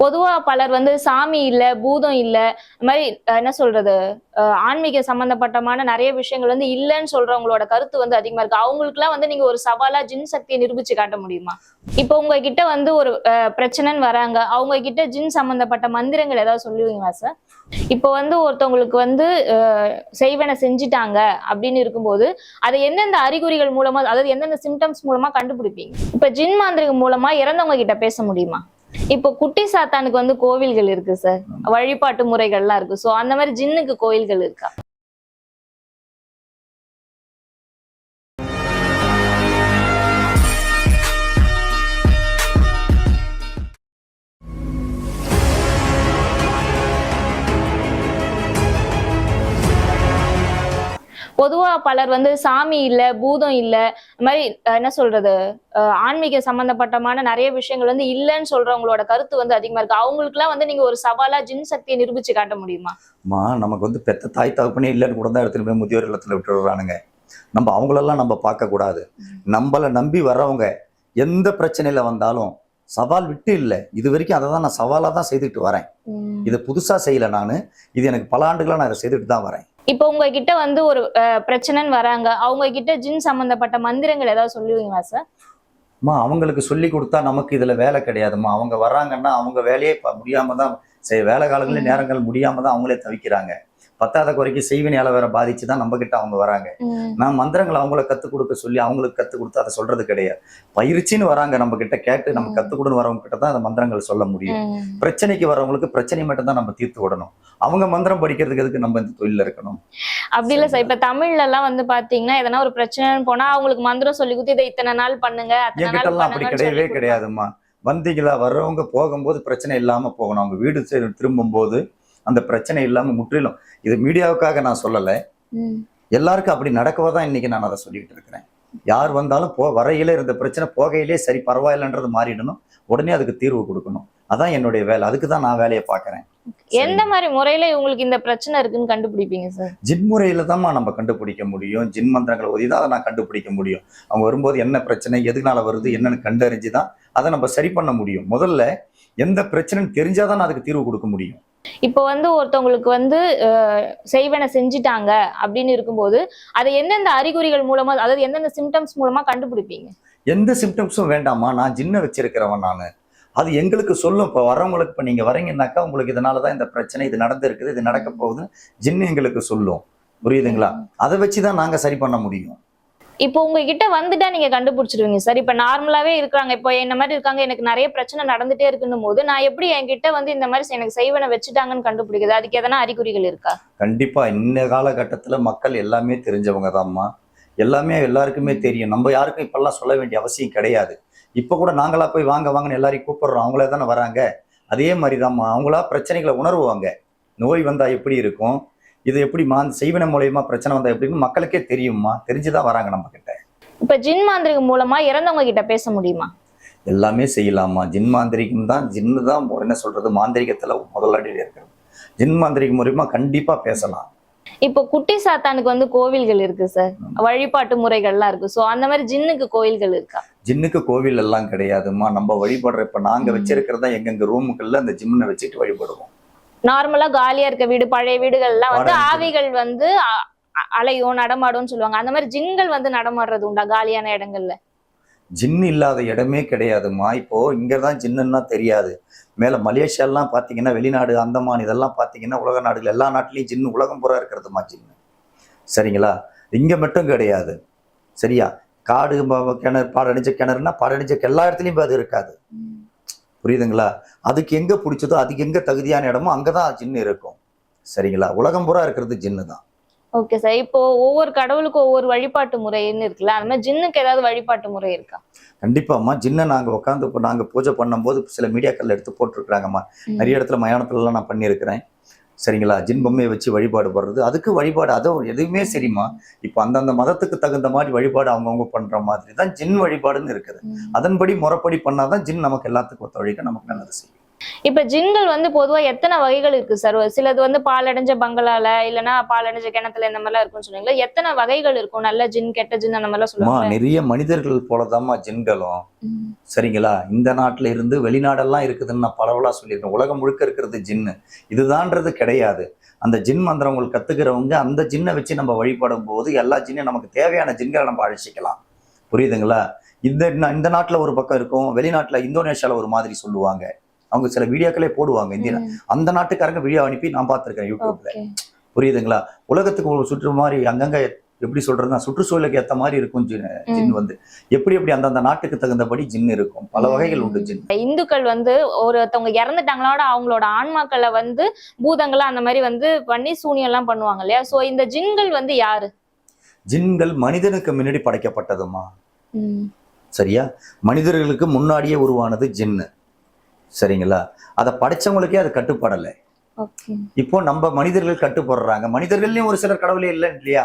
பொதுவா பலர் வந்து சாமி இல்ல பூதம் இல்ல இந்த மாதிரி என்ன சொல்றது ஆன்மீக சம்பந்தப்பட்டமான நிறைய விஷயங்கள் வந்து இல்லைன்னு சொல்றவங்களோட கருத்து வந்து அதிகமா இருக்கு. அவங்களுக்குலாம் வந்து நீங்க ஒரு சவாலா ஜின் சக்தியை நிரூபிச்சு காட்ட முடியுமா? இப்போ உங்ககிட்ட வந்து ஒரு அஹ், பிரச்சனைன்னு வராங்க. அவங்க கிட்ட ஜின் சம்பந்தப்பட்ட மந்திரங்கள் ஏதாவது சொல்லுவீங்களா சார் இப்போ வந்து ஒருத்தவங்களுக்கு வந்து செய்வனை செய்வன செஞ்சிட்டாங்க அப்படின்னு இருக்கும்போது அதை எந்தெந்த அறிகுறிகள் மூலமா அதாவது எந்தெந்த சிம்டம்ஸ் மூலமா கண்டுபிடிப்பீங்க? இப்ப ஜின் மாந்திரிகம் மூலமா இறந்தவங்க கிட்ட பேச முடியுமா? இப்போ குட்டி சாத்தானுக்கு வந்து கோவில்கள் இருக்கு சார். வழிபாட்டு முறைகள்லாம் இருக்கு. சோ அந்த மாதிரி ஜின்னுக்கு கோயில்கள் இருக்கா? பொதுவா பலர் வந்து சாமி இல்ல பூதம் இல்ல இந்த மாதிரி என்ன சொல்றது ஆன்மீக சம்பந்தப்பட்டமான நிறைய விஷயங்கள் வந்து இல்லைன்னு சொல்றவங்களோட கருத்து வந்து அதிகமா இருக்கு. அவங்களுக்குலாம் வந்து நீங்க ஒரு சவாலா ஜின் சக்தியை நிரூபிச்சு காட்ட முடியுமா? மா நமக்கு வந்து பெத்த தாய் தகப்பனே இல்லைன்னு கூட தான் எடுத்துட்டு போய் முதியோர் இல்லத்துல விட்டுடுறானுங்க. நம்ம அவங்களெல்லாம் நம்ம பார்க்கக்கூடாது நம்மளை நம்பி வர்றவங்க எந்த பிரச்சனையில வந்தாலும் சவால் விட்டு இல்லை. இது வரைக்கும் அதை தான் நான் சவாலாக தான் செய்துட்டு வரேன். இதை புதுசாக செய்யலை நான். இது எனக்கு பல ஆண்டுகளாக நான் இதை செய்துட்டு தான் வரேன். இப்போ உங்ககிட்ட வந்து ஒரு பிரச்சனைன்னு வராங்க. அவங்க கிட்ட ஜின் சம்பந்தப்பட்ட மந்திரங்கள் ஏதாவது சொல்லுவீங்களா சார் அம்மா அவங்களுக்கு சொல்லி கொடுத்தா நமக்கு இதில் வேலை கிடையாதும்மா அவங்க வர்றாங்கன்னா அவங்க வேலையே முடியாம தான் வேலை காலங்களில். நேரங்கள் முடியாம தான் அவங்களே தவிக்கிறாங்க. பத்தாத குறைக்கு செய்வினையால வேற பாதிச்சு தான் நம்ம கிட்ட அவங்க வராங்க. நான் மந்திரங்களை அவங்கள கற்றுக் கொடுக்க சொல்லி அவங்களுக்கு கற்றுக் கொடுத்து அதை சொல்றது கிடையாது. பயிற்சின்னு வராங்க நம்ம கிட்ட கேட்டு நம்ம. கற்றுக் கொடுன்னு வரவங்க கிட்ட தான் அந்த மந்திரங்கள் சொல்ல முடியும். பிரச்சனைக்கு வரவங்களுக்கு பிரச்சனை மட்டும் தான் நம்ம தீர்த்து விடணும். அவங்க மந்திரம் படிக்கிறதுக்கு எதுக்கு நம்ம இந்த தொழில இருக்கணும்? அப்படி இல்ல சார். இப்ப தமிழ்ல எல்லாம் வந்து பாத்தீங்கன்னா எதனா ஒரு பிரச்சனைன்னு போனா அவங்களுக்கு மந்திரம் சொல்லி கொடுத்து இதை இத்தனை நாள் பண்ணுங்க என்கிட்ட எல்லாம் அப்படி கிடையவே. கிடையாதும்மா. வந்தீங்களா வர்றவங்க போகும்போது பிரச்சனை இல்லாம போகணும். அவங்க வீடு சே- திரும்பும்போது அந்த பிரச்சனை இல்லாம முற்றிலும். இது மீடியாவுக்காக நான் சொல்லலை. எல்லாருக்கும் அப்படி நடக்கவா தான் இன்னைக்கு நான் அதை சொல்லிட்டு இருக்கிறேன். யார் வந்தாலும் போ வரையில இருந்த பிரச்சனை போகையிலே சரி பரவாயில்லைன்றது மாறிடணும். உடனே அதுக்கு தீர்வு கொடுக்கணும். அதான் என்னுடைய வேலை. அதுக்கு தான் நான் வேலையை பார்க்கறேன். எந்த மாதிரி முறையில இவங்களுக்கு இந்த பிரச்சனை இருக்குன்னு கண்டுபிடிப்பீங்க சார்? ஜின் முறையில தான்மா நம்ம கண்டுபிடிக்க முடியும். ஜின் மந்திரங்களை ஓதி தான் அதை நான் கண்டுபிடிக்க முடியும். அவங்க வரும்போது என்ன பிரச்சனை எதுனால வருது என்னன்னு கண்டறிஞ்சு தான் அதை நம்ம சரி பண்ண முடியும். முதல்ல எந்த பிரச்சனைன்னு தெரிஞ்சாதான் அதுக்கு தீர்வு கொடுக்க முடியும். இப்போ வந்து ஒருத்தவங்களுக்கு வந்து செய்வன செஞ்சிட்டாங்க அப்படின்னு இருக்கும்போது அதை எந்தெந்த அறிகுறிகள் மூலமா அதாவது எந்தெந்த சிம்டம்ஸ் மூலமா கண்டுபிடிப்பீங்க? எந்த சிம்டம்ஸும் வேண்டாமா நான் ஜின்ன வச்சிருக்கிறவன் நான். அது எங்களுக்கு சொல்லும். இப்போ வரவங்களுக்கு இப்போ நீங்கள் வரீங்கன்னாக்கா உங்களுக்கு இதனால தான் இந்த பிரச்சனை இது நடந்திருக்குது இது நடக்க போகுது ஜின்னு எங்களுக்கு சொல்லும். புரியுதுங்களா? அதை வச்சு தான் நாங்கள் சரி பண்ண முடியும். இப்போ உங்ககிட்ட வந்துட்டா நீங்க கண்டுபிடிச்சிருவீங்க. சார் இப்ப நார்மலாவே இருக்காங்க இப்போ என்ன மாதிரி இருக்காங்க? எனக்கு நிறைய பிரச்சனை நடந்துட்டே இருக்குன்னும் போது நான் எப்படி என்கிட்ட வந்து இந்த மாதிரி எனக்கு செய்வனை வச்சுட்டாங்கன்னு கண்டுபிடிக்குது அதுக்கு எதனா அறிகுறிகள் இருக்கா? கண்டிப்பாக இந்த காலகட்டத்தில் மக்கள் எல்லாமே தெரிஞ்சவங்க தான்மா எல்லாமே எல்லாருக்குமே தெரியும். நம்ம யாருக்கும் இப்பெல்லாம் சொல்ல வேண்டிய அவசியம் கிடையாது. இப்போ கூட நாங்களா போய் வாங்க வாங்கன்னு எல்லாரையும் கூப்பிடுறோம். அவங்களே தானே வராங்க. அதே மாதிரி தான்மா அவங்களா பிரச்சனைகளை உணர்வாங்க. நோய் வந்தால் எப்படி இருக்கும்? இது எப்படி மா செய்வன மூலயமா பிரச்சனை வந்தால் எப்படின்னு மக்களுக்கே தெரியுமா தெரிஞ்சுதான் வராங்க நம்ம கிட்ட இப்ப ஜின் மாந்திரிகம் மூலமா இறந்தவங்க கிட்ட பேச முடியுமா? எல்லாமே செய்யலாமா? ஜின் மாந்திரிகம் தான் ஜின்னு தான் என்ன சொல்றது மாந்திரிகத்தில் முதலாளியில் இருக்கிறது. ஜின் மாந்திரிகம் மூலியமா கண்டிப்பாக பேசலாம். இப்போ குட்டி சாத்தானுக்கு வந்து கோவில்கள் இருக்கு சார். வழிபாட்டு முறைகள்லாம் இருக்கு. சோ அந்த மாதிரி ஜின்னுக்கு கோயில்கள் இருக்கா? ஜின்னுக்கு கோவில் எல்லாம் கிடையாதும்மா. நம்ம வழிபடுற இப்ப நாங்க. வச்சிருக்கிறதா எங்கெங்க ரூமுக்குள்ள அந்த ஜிம்னை வச்சுட்டு வழிபடுவோம். நார்மலா காலியா இருக்க வீடு பழைய வீடுகள்லாம் வந்து. ஆவிகள் வந்து அலையும் நடமாடும்னு சொல்லுவாங்க. அந்த மாதிரி ஜின்கள் வந்து நடமாடுறது உண்டா காலியான இடங்கள்ல? ஜின் இல்லாத இடமே கிடையாதும்மா இப்போ இங்க தான் ஜின்னுன்னா தெரியாது. மேல மலேசியாலாம் பாத்தீங்கன்னா வெளிநாடு அந்தமான் இதெல்லாம் பாத்தீங்கன்னா உலக நாடுகள் எல்லா நாட்டிலையும் ஜின்னு உலகம் பூரா இருக்கிறதுமா ஜின்னு. சரிங்களா? இங்க மட்டும் கிடையாது. சரியா? காடு கிணறு பாடடிச்ச கிணறுனா பாடடிச்ச எல்லா இடத்துலயும் அது இருக்காது. புரியுதுங்களா? அதுக்கு எங்க பிடிச்சதோ அதுக்கு எங்க தகுதியான இடமோ அங்கதான் ஜின்னு இருக்கும். சரிங்களா? உலகம் பூரா இருக்கிறது ஜின்னு தான். ஓகே சார் இப்போ ஒவ்வொரு கடவுளுக்கும் ஒவ்வொரு வழிபாட்டு முறைன்னு இருக்குல்ல அந்த மாதிரி ஜின்னுக்கு ஏதாவது வழிபாட்டு முறை இருக்கா? கண்டிப்பாம்மா ஜின்னை நாங்க உட்காந்து இப்போ நாங்க பூஜை பண்ணும்போது சில மீடியாக்கள் எடுத்து போட்டிருக்கிறாங்கம்மா. நிறைய இடத்துல மயானத்துலலாம் நான் பண்ணியிருக்கிறேன். சரிங்களா? ஜின் பொம்மையை வச்சு வழிபாடு படுறது அதுக்கு வழிபாடு அதுவும் எதுவுமே சரிம்மா. இப்போ அந்தந்த மதத்துக்கு தகுந்த மாதிரி வழிபாடு அவங்கவுங்க பண்ற மாதிரி தான் ஜின் வழிபாடுன்னு இருக்குது. அதன்படி முறைப்படி பண்ணாதான் ஜின் நமக்கு எல்லாத்துக்கும் ஒத்துழைக்க நமக்கு நல்லது செய்யும். இப்ப ஜின்கள் வந்து பொதுவா எத்தனை வகைகள் இருக்கு சார் சிலது வந்து பாலடைஞ்ச பங்களால இல்லனா பாலடைஞ்ச கிணத்துல இந்த மாதிரிலாம் இருக்கும்னு சொன்னீங்களா எத்தனை வகைகள் இருக்கும்? நல்ல ஜின் கெட்ட ஜின் அந்த மாதிரிலாம் சொல்லுவாங்க நிறைய மனிதர்கள் போலதாம்மா ஜின்களும். சரிங்களா? இந்த நாட்டுல இருந்து வெளிநாடெல்லாம் இருக்குதுன்னு நான் பரவலா சொல்லியிருக்கேன் உலகம் முழுக்க இருக்கிறது ஜின்னு. இதுதான்றது கிடையாது. அந்த ஜின் மந்திரம் உங்களுக்கு கத்துக்கிறவங்க அந்த ஜின்னை வச்சு நம்ம வழிபடும் போது எல்லா ஜின்னையும் நமக்கு தேவையான ஜின்களை நம்ம அழைச்சிக்கலாம். புரியுதுங்களா? இந்த இந்த நாட்டுல ஒரு பக்கம் இருக்கும் வெளிநாட்டுல இந்தோனேஷியால ஒரு மாதிரி சொல்லுவாங்க. அவங்க சில வீடியோக்களே போடுவாங்க இந்திய அந்த நாட்டுக்காரங்க வீடியோ அனுப்பி நான் பார்த்திருக்கேன் யூடியூப்ல புரியுதுங்களா? உலகத்துக்கு ஒரு சுற்று மாதிரி அங்கங்க எப்படி சொல்றதுன்னா சுற்றுச்சூழலுக்கு ஏத்த மாதிரி இருக்கும் ஜின் வந்து. எப்படி எப்படி அந்தந்த நாட்டுக்கு தகுந்தபடி ஜின் இருக்கும். பல வகைகள் உண்டு ஜின். இந்துக்கள் வந்து ஒருத்தவங்க இறந்துட்டாங்களோட அவங்களோட ஆன்மாக்களை வந்து பூதங்களா அந்த மாதிரி வந்து பண்ணி சூனியம் எல்லாம் பண்ணுவாங்க இல்லையா? சோ இந்த ஜின்கள் வந்து யாரு? ஜின்கள் மனிதனுக்கு முன்னாடி படைக்கப்பட்டதுமா? சரியா? மனிதர்களுக்கு முன்னாடியே உருவானது ஜின்னு. சரிங்களா? அதை படைச்சவங்களுக்கே அது கட்டுப்படலை இப்போ நம்ம மனிதர்கள் கட்டுப்படுறாங்க. மனிதர்கள்லயும் ஒரு சிலர் கடவுளே இல்லை இல்லையா?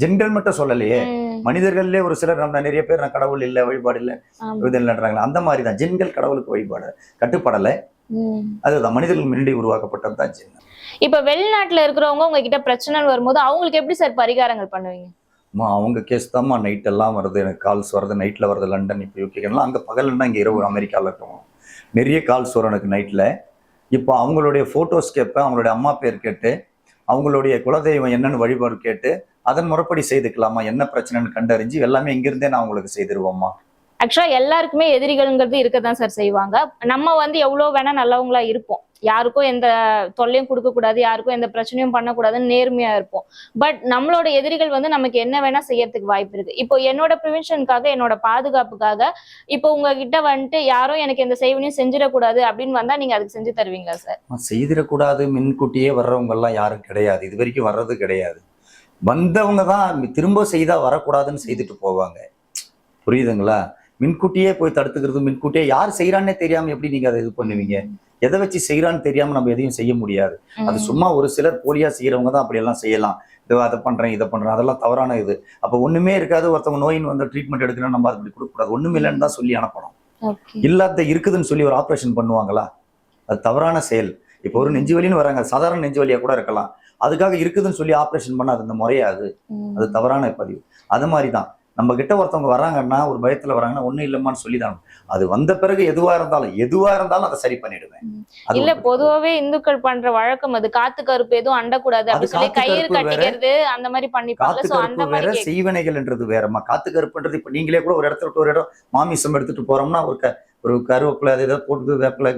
ஜின்கள் மட்டும் சொல்லலையே. மனிதர்கள்லயே ஒரு சிலர் நம்ம நிறைய பேர் நான் கடவுள் இல்லை வழிபாடு இல்லை இது இல்லைன்றாங்களா அந்த மாதிரி தான் ஜின்கள் கடவுளுக்கு வழிபாடு. கட்டுப்படலை அதுதான். மனிதர்கள் முன்னாடி உருவாக்கப்பட்டது தான் ஜின். இப்ப வெளிநாட்டுல இருக்கிறவங்க உங்ககிட்ட பிரச்சனை வரும்போது அவங்களுக்கு எப்படி சார் பரிகாரங்கள் பண்ணுவீங்க? அம்மா அவங்க கேஸ் தான்மா நைட் எல்லாம் வருது. எனக்கு கால்ஸ் வருது. நைட்டில் வருது. லண்டன் இப்போ யூகேலாம் அங்கே பகல்னா இங்கே இரவு அமெரிக்காவில் இருக்கோம் நிறைய கால்ஸ் வரும் எனக்கு நைட்டில் இப்போ அவங்களுடைய ஃபோட்டோஸ் கேட்பேன் அவங்களுடைய அம்மா பேர் கேட்டு அவங்களுடைய குலதெய்வம் என்னென்னு வழிபாடு கேட்டு அதன் முறைப்படி செய்துக்கலாமா என்ன பிரச்சனைன்னு கண்டறிஞ்சு எல்லாமே இங்கிருந்தே நான் உங்களுக்கு செய்திருவோம்மா. ஆக்சுவலா எல்லாருக்குமே எதிரிகள்ங்கிறது இருக்கதான் சார் செய்வாங்க. நம்ம வந்து எவ்வளோ வேணா நல்லவங்களா இருப்போம். யாருக்கும் எந்த தொல்லையும் கொடுக்க கூடாது யாருக்கும் எந்த பிரச்சனையும் பண்ணக்கூடாதுன்னு நேர்மையா இருப்போம். பட் நம்மளோட எதிரிகள் வந்து நமக்கு என்ன வேணா செய்யறதுக்கு வாய்ப்பு இருக்கு. இப்போ என்னோட ப்ரிவென்ஷனுக்காக என்னோட பாதுகாப்புக்காக இப்போ உங்ககிட்ட வந்துட்டு யாரும் எனக்கு எந்த செய்வனையும் செஞ்சிடக்கூடாது அப்படின்னு வந்தா நீங்க அதுக்கு செஞ்சு தருவீங்களா சார் செய்திடக்கூடாது மின்கூட்டியே வர்றவங்க எல்லாம் யாரும் கிடையாது. இது வரைக்கும் வர்றது கிடையாது. வந்தவங்க தான் திரும்ப செய்தா வரக்கூடாதுன்னு செய்துட்டு போவாங்க. புரியுதுங்களா? முன்கூட்டியே போய் தடுத்துக்கிறது முன்கூட்டியே யார் செய்யறான்னே தெரியாம எப்படி நீங்க அதை இது பண்ணுவீங்க? எதை வச்சு செய்யறான்னு தெரியாம நம்ம எதையும் செய்ய முடியாது. அது சும்மா ஒரு சிலர் போலியா செய்யறவங்க தான் அப்படி எல்லாம் செய்யலாம். இதோ அதை பண்றேன் இதை பண்றேன் அதெல்லாம் தவறான இது. அப்ப ஒண்ணுமே இருக்காது ஒருத்தவங்க நோயின் வந்து ட்ரீட்மெண்ட் எடுக்கணும் நம்ம அப்படி கொடுக்க கூடாது ஒண்ணுமே இல்லைன்னு தான் சொல்லி அனுப்பணும். இல்லாத இருக்குதுன்னு சொல்லி ஒரு ஆப்ரேஷன் பண்ணுவாங்களா? அது தவறான செயல். இப்போ ஒரு நெஞ்சு வலின்னு வராங்க சாதாரண நெஞ்சு வலியா கூட இருக்கலாம். அதுக்காக இருக்குதுன்னு சொல்லி ஆப்ரேஷன் பண்ண அது இந்த முறையாது. அது தவறான பதிவு. அது மாதிரி தான். நம்ம கிட்ட ஒருத்தவங்க வராங்கன்னா ஒரு பயத்துல வராங்கன்னா ஒண்ணும் இல்லம்மான்னு சொல்லி தான் அது வந்த பிறகு எதுவா இருந்தாலும் எதுவா இருந்தாலும் அதை சரி பண்ணிடுவேன். இல்ல. பொதுவாவே இந்துக்கள் பண்ற வழக்கம் அது. காத்து கருப்பு எதுவும் அண்டக்கூடாது. அது அப்படி சொல்லி கயிறு. கட்டிக்கிறது அந்த மாதிரி பண்ணிப்பாங்க காத்து சோ அந்த வேற. செய்வனைகள்ன்றது வேறம்மா. காத்து கருப்புன்றது இப்ப நீங்களே கூட ஒரு இடத்துல விட்டு ஒரு இடம் மாமிசம் எடுத்துட்டு போறோம்னா ஒரு ஒரு கருவேப்பிலை அதை ஏதாவது போட்டு வேப்பிலை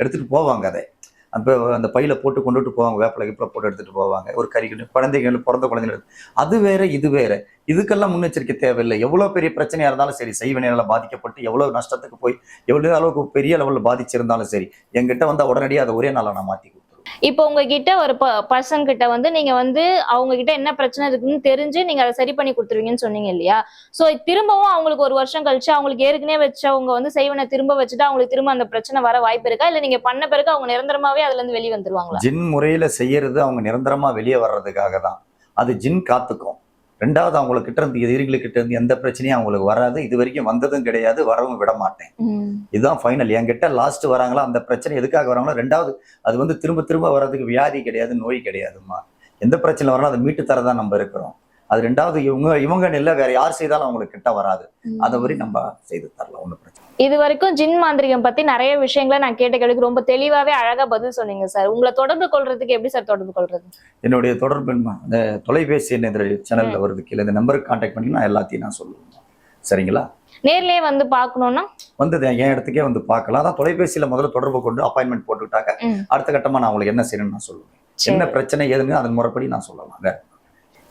எடுத்துட்டு போவாங்க அதை. அப்போ அந்த பையில போட்டு கொண்டுட்டு போவாங்க வேப்பில கிப்பில போட்டு எடுத்துட்டு போவாங்க. ஒரு கறிகள் குழந்தைகள் பிறந்த குழந்தைகள் அது வேற இது வேற. இதுக்கெல்லாம் முன்னெச்சரிக்கை தேவையில்லை. எவ்வளவு பெரிய பிரச்சனையா இருந்தாலும் சரி செய்வனையால பாதிக்கப்பட்டு எவ்வளவு நஷ்டத்துக்கு போய் எவ்வளவு அளவுக்கு பெரிய லெவலில் பாதிச்சிருந்தாலும் சரி என்கிட்ட வந்தா உடனடியாக அதை ஒரே நாளா நான் மாத்தி இப்போ உங்ககிட்ட ஒரு பர்சன் கிட்ட வந்து நீங்க வந்து அவங்க கிட்ட என்ன பிரச்சனை இருக்குன்னு தெரிஞ்சு நீங்க அதை சரி பண்ணி கொடுத்துருவீங்கன்னு சொன்னீங்க இல்லையா? சோ திரும்பவும் அவங்களுக்கு ஒரு வருஷம் கழிச்சு அவங்களுக்கு ஏற்கனவே வச்சவங்க வந்து செய்வனை திரும்ப வச்சுட்டு அவங்களுக்கு திரும்ப அந்த பிரச்சனை வர வாய்ப்பு இருக்கா? இல்ல நீங்க பண்ண பிறகு அவங்க நிரந்தரமாவே அதுல இருந்து வெளியே வந்துருவாங்களா? ஜின் முறையில செய்யறது அவங்க நிரந்தரமா வெளியே வர்றதுக்காக தான். அது ஜின் காத்துக்கும். ரெண்டாவது அவங்களுக்கு கிட்ட இருந்து எதிரிகளுக்கு கிட்ட இருந்து எந்த பிரச்சனையும் அவங்களுக்கு வராது. இது வரைக்கும் வந்ததும் கிடையாது வரவும் விட மாட்டேன். இதுதான் ஃபைனல் என்கிட்ட லாஸ்ட் வராங்களோ அந்த பிரச்சனை எதுக்காக வராங்களோ ரெண்டாவது அது வந்து திரும்ப திரும்ப வர்றதுக்கு வியாதி கிடையாது நோய் கிடையாதும்மா. எந்த பிரச்சனை வராலும் அதை மீட்டு தரதான் நம்ம இருக்கிறோம். அது ரெண்டாவது இவங்க இவங்க இல்லை வேற யார் செய்தாலும் அவங்களுக்கு கிட்ட வராது. அதை வரை நம்ம செய்து தரலாம் ஒன்றும் பிரச்சனை இது வரைக்கும் ஜின் மாந்திரிகம் பத்தி நிறைய விஷயங்களை நான் கேட்ட கேள்விக்கு ரொம்ப தெளிவாவே அழகா பதில் சொன்னீங்க சார். உங்களை தொடர்பு கொள்றதுக்கு எப்படி சார் தொடர்பு கொள்றது? என்னுடைய தொடர்பு? இந்த தொலைபேசி சேனல்ல வருது கீழே இந்த நம்பருக்கு கான்டாக்ட் பண்ணி நான் எல்லாத்தையும் நான் சொல்லுவேன். சரிங்களா? நேர்லயே வந்து பார்க்கணும்னா? வந்து என் இடத்துக்கே வந்து பார்க்கலாம். அதான் தொலைபேசியில முதல்ல தொடர்பு கொண்டு அப்பாயின்மெண்ட் போட்டுக்கிட்டாக்க ம். அடுத்த கட்டமா நான் உங்களுக்கு என்ன செய்யணும்னு நான் சொல்லுவேன். என்ன பிரச்சனை ஏதுன்னு அதன் முறைப்படி நான் சொல்லலாம்.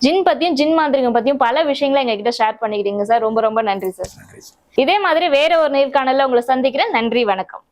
ஜின் பத்தியும் ஜின் மாந்திரிகம் பத்தியும் பல விஷயங்களை எங்க கிட்ட ஷேர் பண்ணிக்கிட்டீங்க சார் ரொம்ப ரொம்ப நன்றி சார் இதே மாதிரி வேற ஒரு நேர்காணல்ல உங்களை சந்திக்கிறேன். நன்றி வணக்கம்.